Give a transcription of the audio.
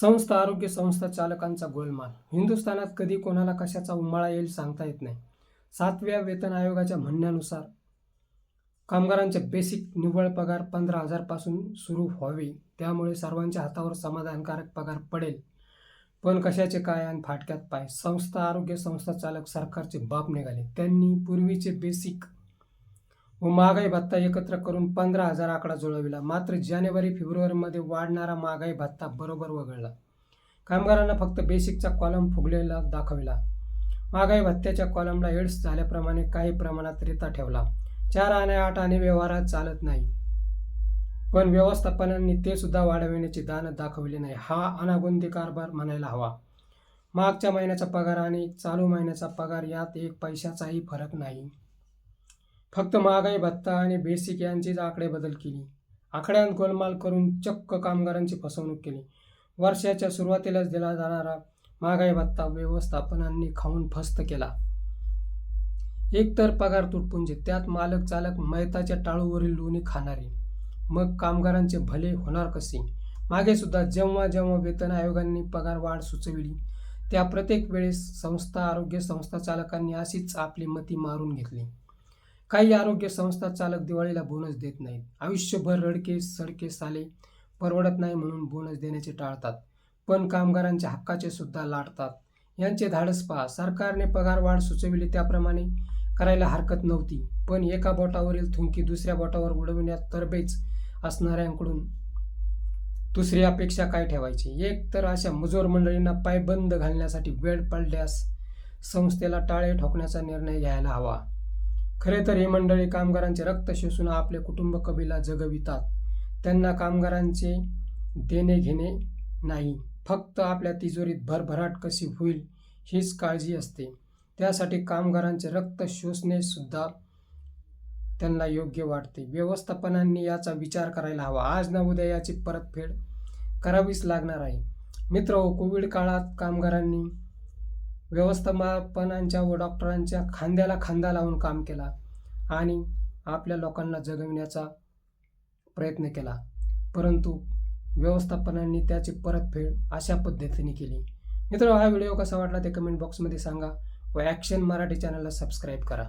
संस्था आरोग्य संस्था चालकांचा गोलमाल. हिंदुस्थानात कधी कोणाला कशाचा उमाळा येईल सांगता येत नाही. सातव्या वेतन आयोगाच्या म्हणण्यानुसार कामगारांचे बेसिक निव्वळ पगार पंधरा हजारपासून सुरू व्हावे. त्यामुळे सर्वांच्या हातावर समाधानकारक पगार पडेल. पण कशाचे काय आणि फाटक्यात पाय? संस्था आरोग्य संस्था चालक सरकारचे बाप निघाले. त्यांनी पूर्वीचे बेसिक व महागाई भत्ता एकत्र करून पंधरा हजार आकडा जुळविला. मात्र जानेवारी फेब्रुवारीमध्ये वाढणारा महागाई भत्ता बरोबर वगळला. कामगारांना फक्त बेसिकचा कॉलम फुगलेला दाखविला. महागाई भत्त्याच्या कॉलमला एड्स झाल्याप्रमाणे काही प्रमाणात रेता ठेवला. चार आणि आठ आणि व्यवहारात चालत नाही. पण व्यवस्थापनांनी ते सुद्धा वाढविण्याची दान दाखवली नाही. हा अनागुंदी कारभार म्हणायला हवा. मागच्या महिन्याचा पगार आणि चालू महिन्याचा पगार यात एक पैशाचाही फरक नाही. फक्त महागाई भत्ता आणि बेसिक यांचीच आकडे बदल केली. आकड्यात गोलमाल करून चक्क कामगारांची फसवणूक केली. वर्षाच्या सुरुवातीलाच दिला जाणारा महागाई भत्ता व्यवस्थापनांनी खाऊन फस्त केला. एकतर पगार तुटपुंजे त्यात मालक चालक मैताच्या टाळूवरील लोणी खाणारे. मग कामगारांचे भले होणार कसे? मागे सुद्धा जेव्हा जेव्हा वेतन आयोगांनी पगार वाढ सुचविली त्या प्रत्येक वेळेस संस्था आरोग्य संस्था चालकांनी अशीच आपली मती मारून घेतली. काही आरोग्य संस्था चालक दिवाळीला बोनस देत नाहीत. आयुष्यभर रडके सडके साले परवडत नाही म्हणून बोनस देण्याचे टाळतात. पण कामगारांच्या हक्काचे सुद्धा लाटतात. यांचे धाडस पहा. सरकारने पगार वाढ सुचविली त्याप्रमाणे करायला हरकत नव्हती. पण एका बोटावरील थुंकी दुसऱ्या बोटावर उडविण्यात तरबेज असणाऱ्यांकडून दुसरी अपेक्षा काय ठेवायची? एक तर अशा मजूर मंडळींना पायबंद घालण्यासाठी वेळ पडल्यास संस्थेला टाळे ठोकण्याचा निर्णय घ्यायला हवा. खरे तर ही मंडळी कामगारांचे रक्त शोषून आपले कुटुंब कबीला जगवितात. त्यांना कामगारांचे देणे घेणे नाही. फक्त आपल्या तिजोरीत भरभराट कशी होईल हीच काळजी असते. त्यासाठी कामगारांचे रक्त शोषणे सुद्धा त्यांना योग्य वाटते. व्यवस्थापनांनी याचा विचार करायला हवा. आज ना उद्या याची परतफेड करावीच लागणार आहे. मित्र हो, कोविड काळात कामगारांनी व्यवस्थापनांच्या व डॉक्टरांच्या खांद्याला खांदा लावून काम केला आणि आपल्या लोकांना जगविण्याचा प्रयत्न केला. परंतु व्यवस्थापनांनी त्याची परतफेड अशा पद्धतीने केली. मित्र हा व्हिडिओ कसा वाटला ते कमेंट बॉक्समध्ये सांगा व ॲक्शन मराठी चॅनलला सबस्क्राईब करा.